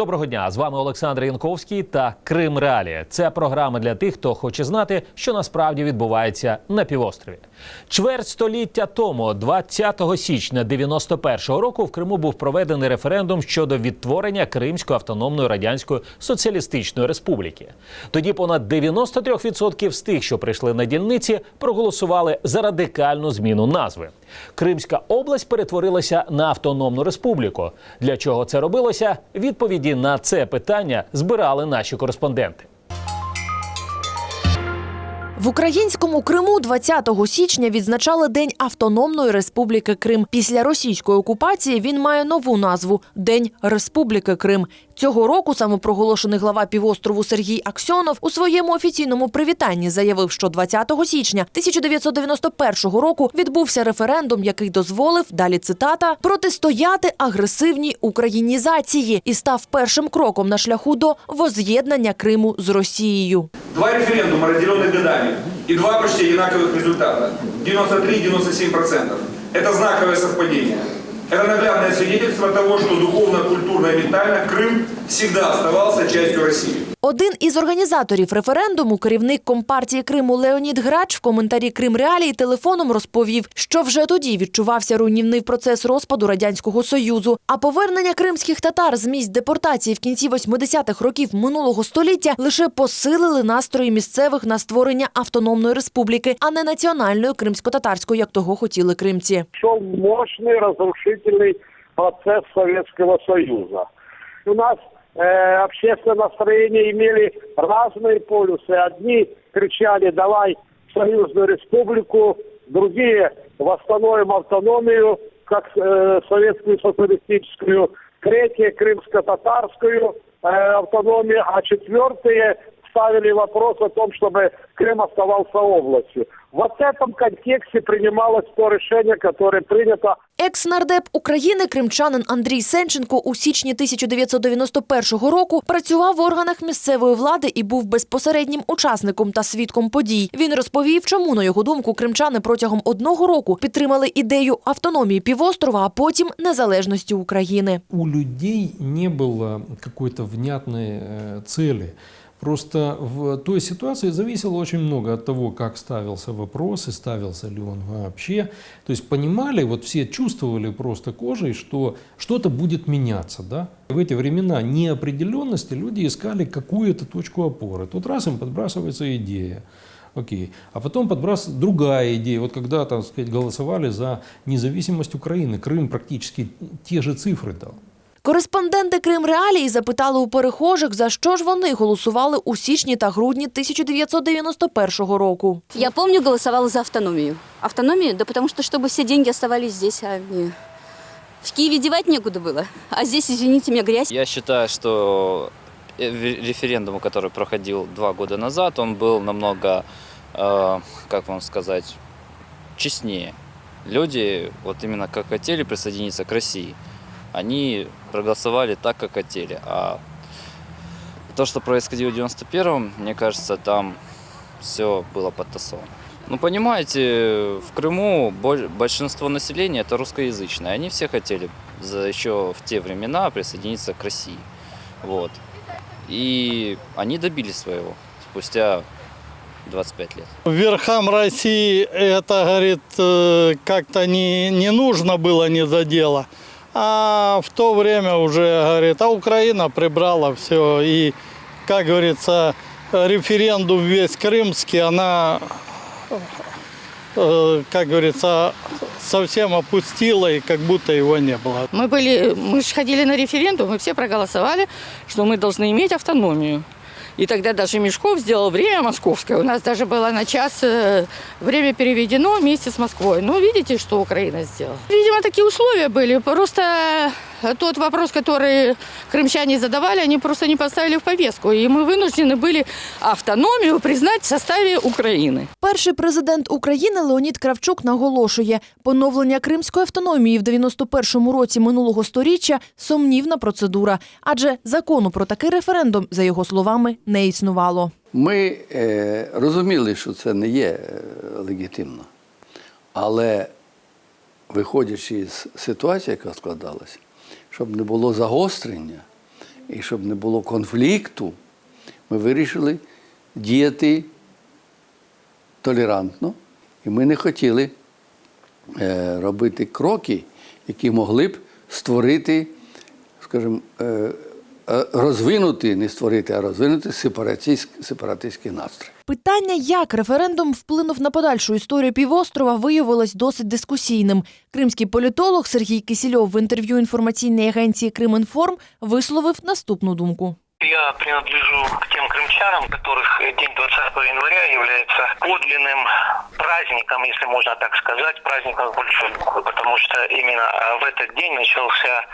Доброго дня! З вами Олександр Янковський та Крим Реалії. Це програма для тих, хто хоче знати, що насправді відбувається на півострові. Чверть століття тому, 20 січня 91-го року, в Криму був проведений референдум щодо відтворення Кримської автономної радянської соціалістичної республіки. Тоді понад 93% з тих, що прийшли на дільниці, проголосували за радикальну зміну назви. Кримська область перетворилася на автономну республіку. Для чого це робилося? Відповіді на це питання збирали наші кореспонденти. В українському Криму 20 січня відзначали День Автономної Республіки Крим. Після російської окупації він має нову назву День Республіки Крим. Цього року самопроголошений глава півострову Сергій Аксьонов у своєму офіційному привітанні заявив, що 20 січня 1991 року відбувся референдум, який дозволив далі цитата протистояти агресивній українізації і став першим кроком на шляху до воз'єднання Криму з Росією. Два референдума, разделенных годами, и два почти одинаковых результата. 93-97%. Это знаковое совпадение. Это наглядное свидетельство того, что духовно, культурно и ментально Крым всегда оставался частью России. Один із організаторів референдуму, керівник компартії Криму Леонід Грач, в коментарі Крим Реалії телефоном розповів, що вже тоді відчувався руйнівний процес розпаду радянського союзу. А повернення кримських татар з місць депортації в кінці 80-х років минулого століття лише посилили настрої місцевих на створення автономної республіки, а не національної кримсько-татарської, як того хотіли кримці. шел мощный разрушительный процесс Советского Союза. У нас э, общественное настроение имели разные полюсы. Одни кричали «давай союзную республику», другие «восстановим автономию, как э, советскую социалистическую», третьи «крымско-татарскую э, автономию», а четвертые ставили вопрос о том, чтобы Крым оставался областью. Вот в этом контексте принималось то решение, которое принято Екс-нардеп України кримчанин Андрій Сенченко у січні 1991 року працював в органах місцевої влади і був безпосереднім учасником та свідком подій. Він розповів, чому на його думку кримчани протягом одного року підтримали ідею автономії півострова, а потім незалежності України. у людей не было какой-то внятной э, цели. Просто в той ситуации зависело очень много от того, как ставился вопрос и ставился ли он вообще. То есть понимали, вот все чувствовали просто кожей, что что-то будет меняться. Да? В эти времена неопределенности люди искали какую-то точку опоры. Тут раз им подбрасывается идея. Окей. А потом подбрасывается другая идея. Вот когда, так сказать, голосовали за независимость Украины, Крым практически те же цифры дал. Кореспонденти Крим Реалії запитали у перехожих, за що ж вони голосували у січні та грудні 1991 року. Я помню, голосовала за автономию. Автономию? Да потому что, чтобы все деньги оставались здесь, а не... В Киеве девать некуда было. А здесь, извините меня, грязь. Я считаю, что э, ве- референдум, который проходил два года назад, он был намного, э, как вам сказать, честнее. Люди, вот именно как хотели присоединиться к России, они проголосовали так, как хотели. А то, что происходило в 91-м, мне кажется, там все было подтасовано. Ну, понимаете, в Крыму боль- большинство населения это русскоязычное. Они все хотели за еще в те времена присоединиться к России. Вот. И они добились своего спустя 25 лет. верхам России это, говорит, э, как-то не, не нужно было не за дело. А в то время уже, говорит, а Украина прибрала все. И, как говорится, референдум весь крымский, она, э, как говорится, совсем опустила, и как будто его не было. Мы были, мы же ходили на референдум, и все проголосовали, что мы должны иметь автономию. И тогда даже Мешков сделал время московское. У нас даже было на час э, время переведено вместе с Москвой. Ну, видите, что Украина сделала. Видимо, такие условия были. Просто тот вопрос, который крымчане задавали, они просто не поставили в повестку. И мы вынуждены были автономию признать в составе Украины. Перший президент України Леонід Кравчук наголошує, поновлення кримської автономії в 91-му році минулого сторіччя сумнівна процедура, адже закону про такий референдум, за його словами, не існувало. Ми е, розуміли, що це не є е, легітимно. Але виходячи з ситуації, яка складалася, щоб не було загострення і щоб не було конфлікту, ми вирішили діяти толерантно, і ми не хотіли е, робити кроки, які могли б створити, скажімо, е, розвинути, не створити, а розвинути сепаратистський настрій. Питання, як референдум вплинув на подальшу історію півострова, виявилось досить дискусійним. Кримський політолог Сергій Кисільов в інтерв'ю інформаційної агенції Кримінформ висловив наступну думку. Я принадлежу к тем крымчанам, которых день 20 января является подлинным праздником, если можно так сказать, праздником буквы, потому что именно э, в этот день начался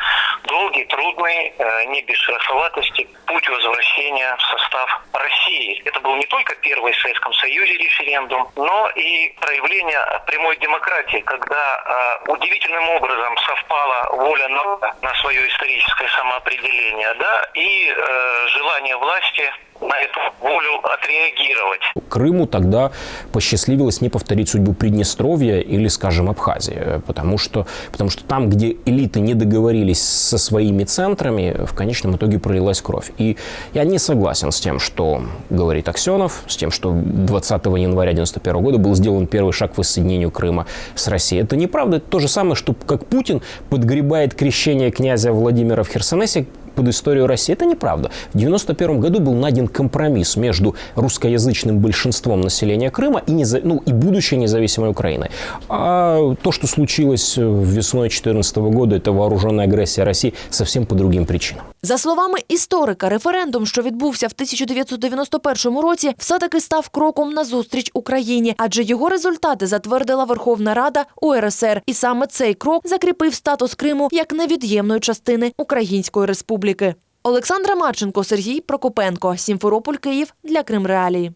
долгий, трудный, э, не без шероховатости, путь возвращения в состав России. Это был не только первый в Советском Союзе референдум, но и проявление прямой демократии, когда э, удивительным образом совпала воля народа на свое историческое самоопределение, да, и э, желание власти на эту волю отреагировать. Крыму тогда посчастливилось не повторить судьбу Приднестровья или, скажем, Абхазии, потому что, потому что там, где элиты не договорились со своими центрами, в конечном итоге пролилась кровь. И я не согласен с тем, что говорит Аксенов, с тем, что 20 января 1991 года был сделан первый шаг к воссоединению Крыма с Россией. Это неправда. Это то же самое, что как Путин подгребает крещение князя Владимира в Херсонесе под историю России. Это неправда. В 1991 году был найден компромисс между русскоязычным большинством населения Крыма и, неза... ну, и будущей независимой Украиной. А то, что случилось весной 2014 года, это вооруженная агрессия России совсем по другим причинам. За словами історика, референдум, що відбувся в 1991 році, все-таки став кроком назустріч Україні, адже його результати затвердила Верховна Рада УРСР, і саме цей крок закріпив статус Криму як невід'ємної частини Української Республіки. Олександра Марченко, Сергій Прокопенко, Сімферополь, Київ для Крим Реалії.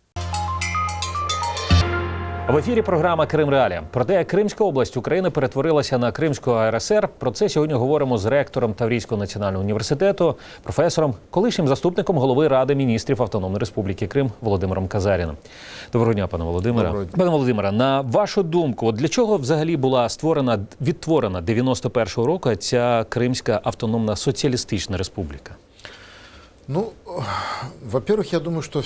В ефірі програма Крим Реалія. Про те, як Кримська область України перетворилася на Кримську АРСР. Про це сьогодні говоримо з ректором Таврійського національного університету, професором, колишнім заступником голови Ради міністрів Автономної Республіки Крим Володимиром Казаріном. Доброго дня, пане Володимире. Доброго. Пане Володимире, на вашу думку, от для чого взагалі була створена відтворена 91-го року ця Кримська автономна соціалістична республіка? Ну, во-первых, я думаю, что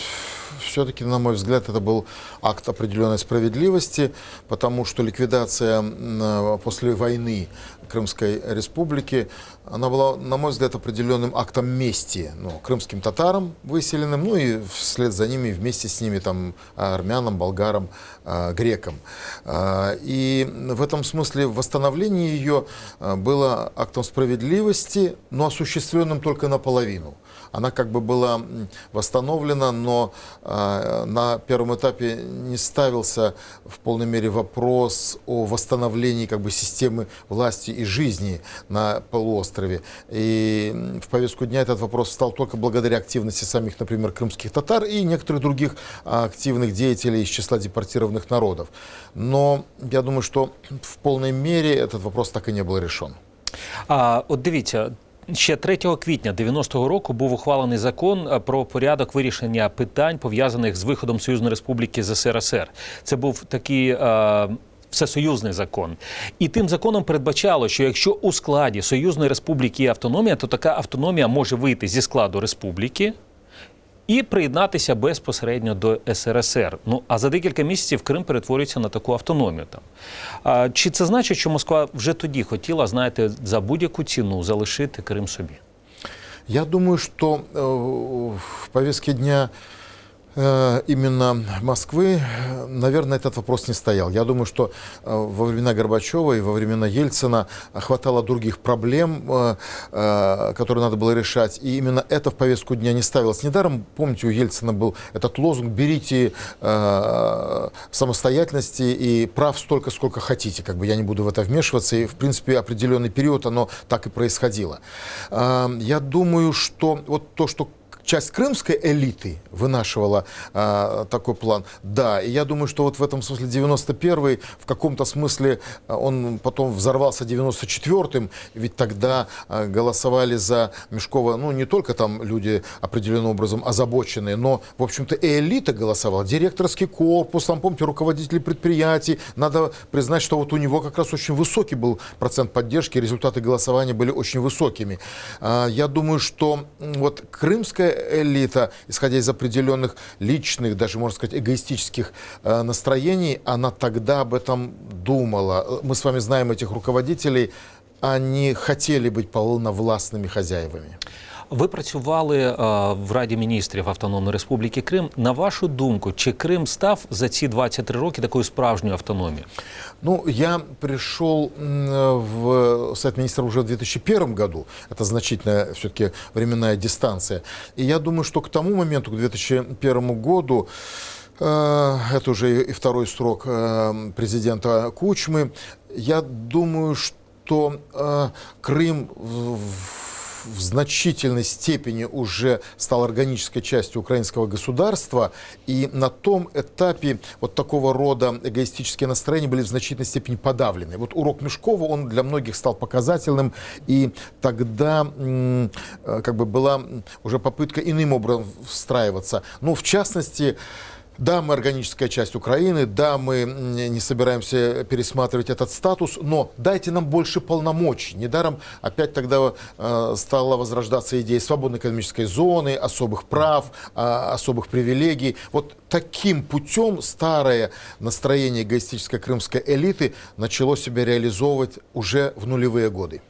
все-таки, на мой взгляд, это был акт определенной справедливости, потому что ликвидация м, после войны Крымской республики, она была, на мой взгляд, определенным актом мести ну, крымским татарам выселенным, ну и вслед за ними, вместе с ними, там, армянам, болгарам, а, грекам. А, И в этом смысле восстановление ее а, было актом справедливости, но осуществленным только наполовину. Она как бы была восстановлена, но а, на первом этапе не ставился в полной мере вопрос о восстановлении как бы системы власти и жизни на полуострове. И м, в повестку дня этот вопрос встал только благодаря активности самих, например, крымских татар и некоторых других а, активных деятелей из числа депортированных народов. Но я думаю, что в полной мере этот вопрос так и не был решен. А от дивіться. Ще 3 квітня 90-го року був ухвалений закон е, про порядок вирішення питань пов'язаних з виходом Союзної Республіки з СРСР. Це був такий е, всесоюзний закон. І тим законом передбачало, що якщо у складі Союзної Республіки є автономія, то така автономія може вийти зі складу республіки. І приєднатися безпосередньо до СРСР. Ну а за декілька місяців Крим перетворюється на таку автономію. Там а, чи це значить, що Москва вже тоді хотіла, знаєте, за будь-яку ціну залишити Крим собі? Я думаю, что э, в повестке дня именно Москвы, э, наверное, этот вопрос не стоял. Я думаю, что э, во времена Горбачева и во времена Ельцина хватало других проблем, э, э, которые надо было решать. И именно это в повестку дня не ставилось. Недаром, помните, у Ельцина был этот лозунг «берите э, самостоятельности и прав столько, сколько хотите». Как бы я не буду в это вмешиваться. И, в принципе, определенный период оно так и происходило. Э, Я думаю, что вот то, что часть крымской элиты вынашивала а, такой план. Да, и я думаю, что вот в этом смысле 91-й в каком-то смысле а, он потом взорвался 94-м, ведь тогда а, голосовали за Мешкова, ну, не только там люди определенным образом озабоченные, но, в общем-то, и элита голосовала, директорский корпус, там, помните, руководители предприятий. Надо признать, что вот у него как раз очень высокий был процент поддержки, результаты голосования были очень высокими. А, Я думаю, что вот крымская элита, исходя из определенных личных, даже, можно сказать, эгоистических э, настроений, она тогда об этом думала. Э, Мы с вами знаем этих руководителей, они хотели быть полновластными хозяевами. Ви працювали е, в Раді міністрів Автономної Республіки Крим. На вашу думку, чи Крим став за ці 23 роки такою справжньою автономією? Ну, я пришел м, в Совет Министров уже в 2001 году. Это значительная все-таки временная дистанция. И я думаю, что к тому моменту, к 2001 году, э, это уже и второй срок э, президента Кучмы, я думаю, что э, Крым в- в значительной степени уже стал органической частью украинского государства, и на том этапе вот такого рода эгоистические настроения были в значительной степени подавлены. Вот урок Мешкова, он для многих стал показательным, и тогда э, как бы была уже попытка иным образом встраиваться. Ну, в частности, да, мы органическая часть Украины, да, мы м, не собираемся пересматривать этот статус, но дайте нам больше полномочий. Недаром опять тогда э, стала возрождаться идея свободной экономической зоны, особых прав, а, особых привилегий. Вот таким путем старое настроение эгоистической крымской элиты начало себя реализовывать уже в нулевые годы.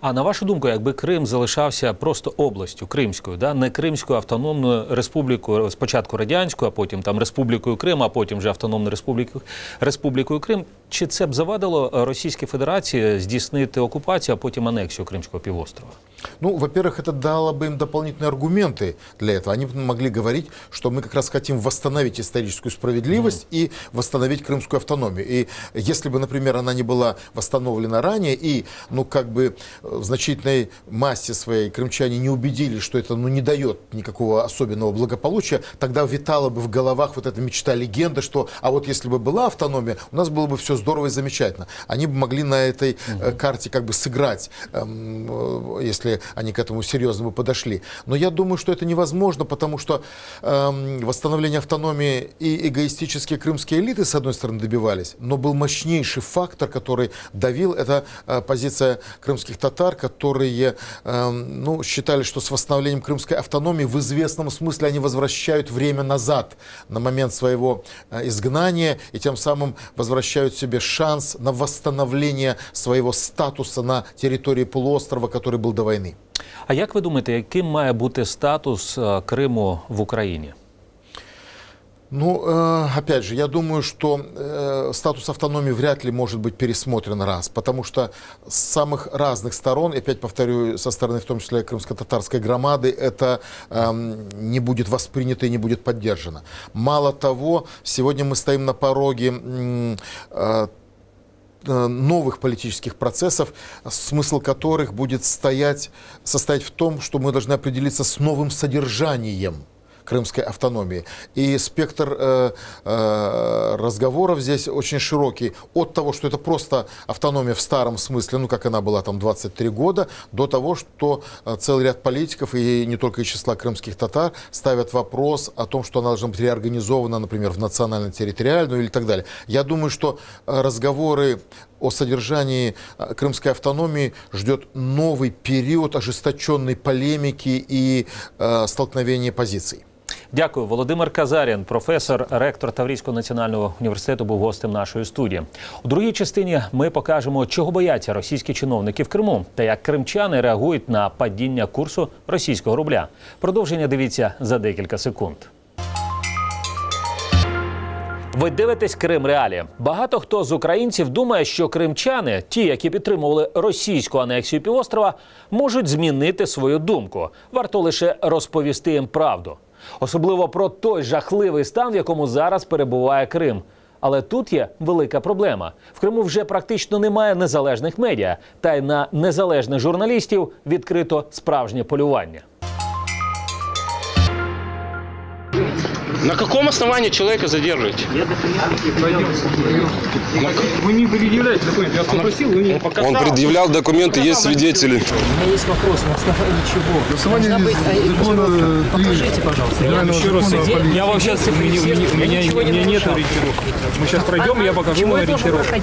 А на вашу думку, якби Крим залишався просто областю Кримською, да? не Кримською автономною республікою, спочатку радянською, а потім там Республікою Крим, а потім вже автономною республікою, республікою Крим, чи це б завадило Російській Федерації здійснити окупацію, а потім анексію Кримського півострова? Ну, во-первых, это дало бы им дополнительные аргументы для этого. Они могли говорить, что мы как раз хотим восстановить историческую справедливость и восстановить крымскую автономию. И если бы, например, она не была восстановлена ранее, и, ну, как бы э, в значительной массе своей крымчане не убедились, что это, ну, не дает никакого особенного благополучия, тогда витала бы в головах вот эта мечта, легенда, что, а вот если бы была автономия, у нас было бы все здорово и замечательно. Они бы могли на этой э, карте как бы сыграть, эм, э, если они к этому серьезно бы подошли. Но я думаю, что это невозможно, потому что эм, восстановление автономии и эгоистические крымские элиты, с одной стороны, добивались, но был мощнейший фактор, который давил, это э, позиция крымских татар, которые эм, ну, считали, что с восстановлением крымской автономии в известном смысле они возвращают время назад, на момент своего э, изгнания, и тем самым возвращают себе шанс на восстановление своего статуса на территории полуострова, который был до войны. А як ви думаєте, яким має бути статус е, Криму в Україні? Ну, э, опять же, я думаю, что э, статус автономии вряд ли может быть пересмотрен раз, потому что с самых разных сторон, и опять повторю, со стороны в том числе крымско-татарской громады, это эм, не будет воспринято и не будет поддержано. Мало того, сегодня мы стоим на пороге м, э, э, новых политических процессов, смысл которых будет стоять, состоять в том, что мы должны определиться с новым содержанием Крымской автономии. И спектр э, э, разговоров здесь очень широкий. От того, что это просто автономия в старом смысле, ну, как она была там 23 года, до того, что э, целый ряд политиков, и не только из числа крымских татар, ставят вопрос о том, что она должна быть реорганизована, например, в национально-территориальную или так далее. Я думаю, что э, разговоры о содержании э, крымской автономии ждет новый период ожесточенной полемики и э, столкновения позиций. Дякую, Володимир Казарін, професор, ректор Таврійського національного університету, був гостем нашої студії. У другій частині ми покажемо, чого бояться російські чиновники в Криму та як кримчани реагують на падіння курсу російського рубля. Продовження дивіться за декілька секунд. Ви дивитесь Крим Реалі. Багато хто з українців думає, що кримчани, ті, які підтримували російську анексію півострова, можуть змінити свою думку. Варто лише розповісти їм правду, особливо про той жахливий стан, в якому зараз перебуває Крим. Але тут є велика проблема. В Криму вже практично немає незалежних медіа, та й на незалежних журналістів відкрито справжнє полювання. На каком основании человека задерживаете? Вы не предъявляете документы. Я попросил, вы не... Он предъявлял документы, есть свидетели. У меня есть вопрос, на основании чего? Должна быть ориентировка. Покажите, пожалуйста. Я еще раз, я вам сейчас, у меня, нет ориентировки. Мы сейчас пройдем, и я покажу вам ориентировку.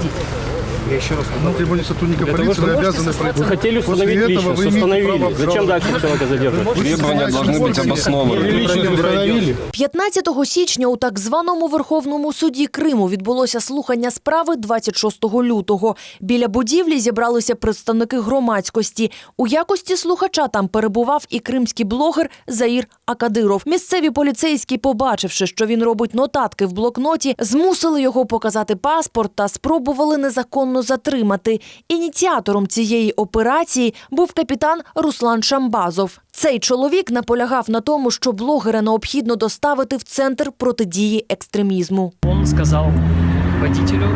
Я еще раз На трибуне сотрудника полиции вы обязаны пройти. Вы хотели установить После этого личность, вы имеете установили. право Зачем взорвать. дальше человека задерживать? Требования должны быть обоснованы. 15 січня у так званому Верховному суді Криму відбулося слухання справи 26 лютого. Біля будівлі зібралися представники громадськості. У якості слухача там перебував і кримський блогер Заїр Акадиров. Місцеві поліцейські, побачивши, що він робить нотатки в блокноті, змусили його показати паспорт та спробували незаконно затримати. Ініціатором цієї операції був капітан Руслан Шамбазов. Цей чоловік наполягав на тому, що блогера необхідно доставити в центр протидії екстремізму. Он сказал водителю,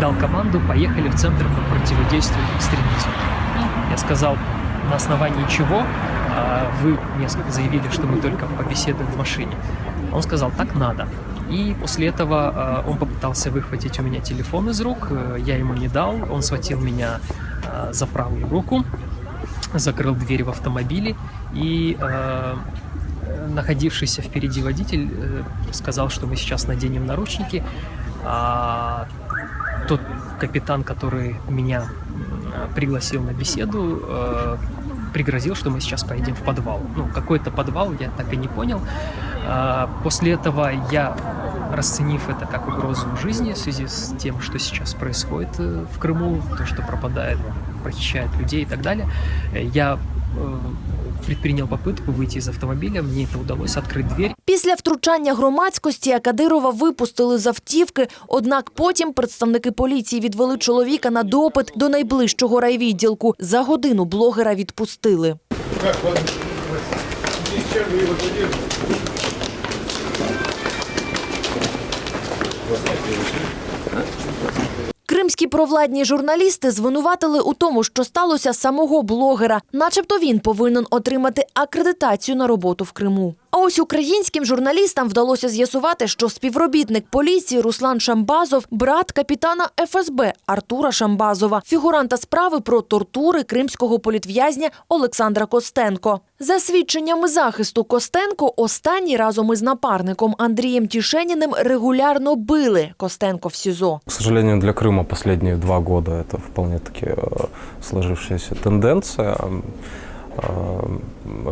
дал команду, поехали в Центр по противодействию экстремизму. Я сказал, на основании чего а, вы мне заявили, что мы только побеседуем в машине. Он сказал, так надо. И после этого а, он попытался выхватить у меня телефон из рук, э, я ему не дал, он схватил меня а, за правую руку, закрыл дверь в автомобиле и э, находившийся впереди водитель э, сказал, что мы сейчас наденем наручники, а тот капитан, который меня пригласил на беседу, э, пригрозил, что мы сейчас поедем в подвал. Ну, какой-то подвал, я так и не понял. А, После этого я, расценив это как угрозу жизни в связи с тем, что сейчас происходит э, в Крыму, то, что пропадает, похищают людей и так далее, э, я э, предпринял попытку выйти из автомобиля, мне это удалось открыть дверь. Після втручання громадськості Акадирова випустили з автівки, однак потім представники поліції відвели чоловіка на допит до найближчого райвідділку. За годину блогера відпустили. Кримські провладні журналісти звинуватили у тому, що сталося самого блогера, начебто він повинен отримати акредитацію на роботу в Криму. А ось українським журналістам вдалося з'ясувати, що співробітник поліції Руслан Шамбазов – брат капітана ФСБ Артура Шамбазова, фігуранта справи про тортури кримського політв'язня Олександра Костенко. За свідченнями захисту Костенко, останній разом із напарником Андрієм Тішеніним регулярно били Костенко в СІЗО. К сожалению, для Крыма последние два года это вполне-таки э, сложившаяся тенденция. Э,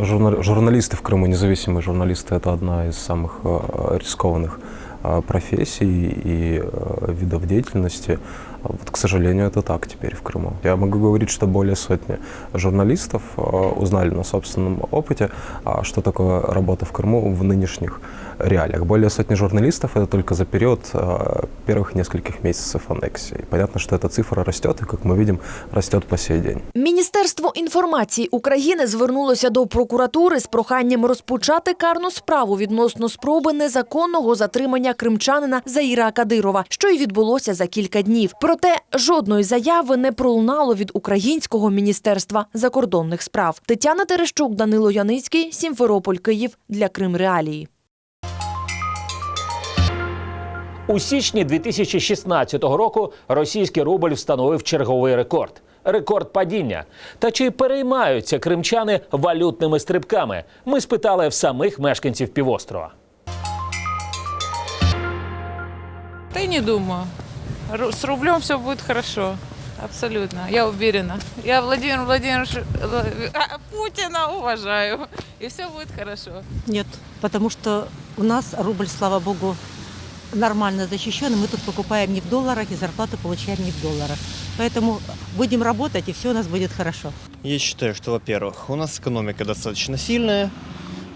журна- Журналисты в Крыму, независимые журналисты, это одна из самых э, рискованных э, профессий и э, видов деятельности. А Вот, к сожалению, это так теперь в Крыму. Я могу говорить, что более сотни журналистов э, узнали на собственном опыте, а, что такое работа в Крыму в нынешних реалиях. Более сотни журналистов это только за период э, первых нескольких месяцев аннексии. Понятно, что эта цифра растет, и, как мы видим, растет по сей день. Міністерство інформації України звернулося до прокуратури з проханням розпочати карну справу відносно спроби незаконного затримання кримчанина Заїра Кадирова, що й відбулося за кілька днів. Проте жодної заяви не пролунало від українського міністерства закордонних справ. Тетяна Терещук, Данило Яницький, Сімферополь, Київ для Крим Реалії. У січні 2016 року російський рубль встановив черговий рекорд. Рекорд падіння. Та чи переймаються кримчани валютними стрибками? Ми спитали в самих мешканців півострова. Да и не думаю. С рублем все будет хорошо. Абсолютно. Я уверена. Я Владимир Владимирович а, Путина уважаю. И все будет хорошо. Нет, потому что у нас рубль, слава богу, нормально защищен, и мы тут покупаем не в долларах, и зарплату получаем не в долларах. Поэтому будем работать, и все у нас будет хорошо. Я считаю, что, во-первых, у нас экономика достаточно сильная,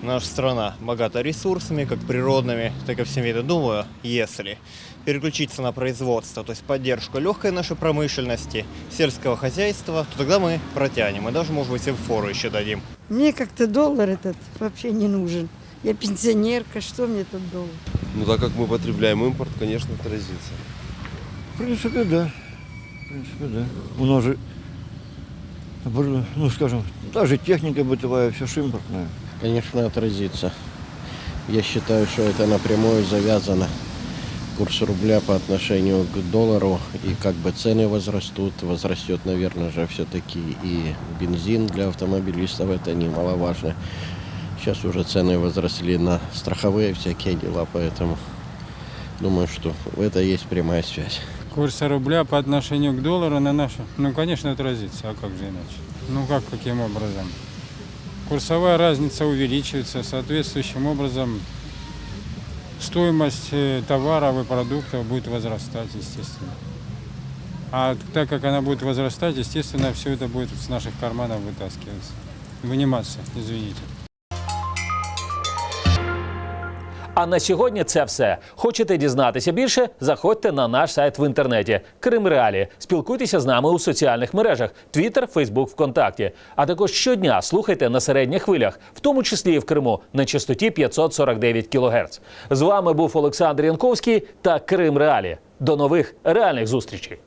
наша страна богата ресурсами, как природными, так и всеми видами. Думаю, если переключиться на производство, то есть поддержку легкой нашей промышленности, сельского хозяйства, то тогда мы протянем и даже, может быть, и фору еще дадим. Мне как-то доллар этот вообще не нужен. Я пенсионерка, что мне тут доллар? Ну так как мы потребляем импорт, конечно, отразится. В принципе, да. В принципе, да. У нас же, ну, скажем, даже техника бытовая, все ж импортное. Конечно, отразится. Я считаю, что это напрямую завязано курс рубля по отношению к доллару, и как бы цены возрастут, возрастет, наверное, же все-таки и бензин для автомобилистов, это немаловажно. Сейчас уже цены возросли на страховые всякие дела, поэтому думаю, что это есть прямая связь. Курс рубля по отношению к доллару на нашу, ну, конечно, отразится, а как же иначе? Ну, как, каким образом? Курсовая разница увеличивается, соответствующим образом стоимость э, товаров и продуктов будет возрастать, естественно. А так как она будет возрастать, естественно, все это будет с наших карманов вытаскиваться. Выниматься, извините. А на сьогодні це все. Хочете дізнатися більше? Заходьте на наш сайт в інтернеті Крим Реалі. Спілкуйтеся з нами у соціальних мережах Twitter, Facebook, ВКонтакті. А також щодня слухайте на середніх хвилях, в тому числі і в Криму, на частоті 549 кГц. З вами був Олександр Янковський та Крим Реалі. До нових реальних зустрічей.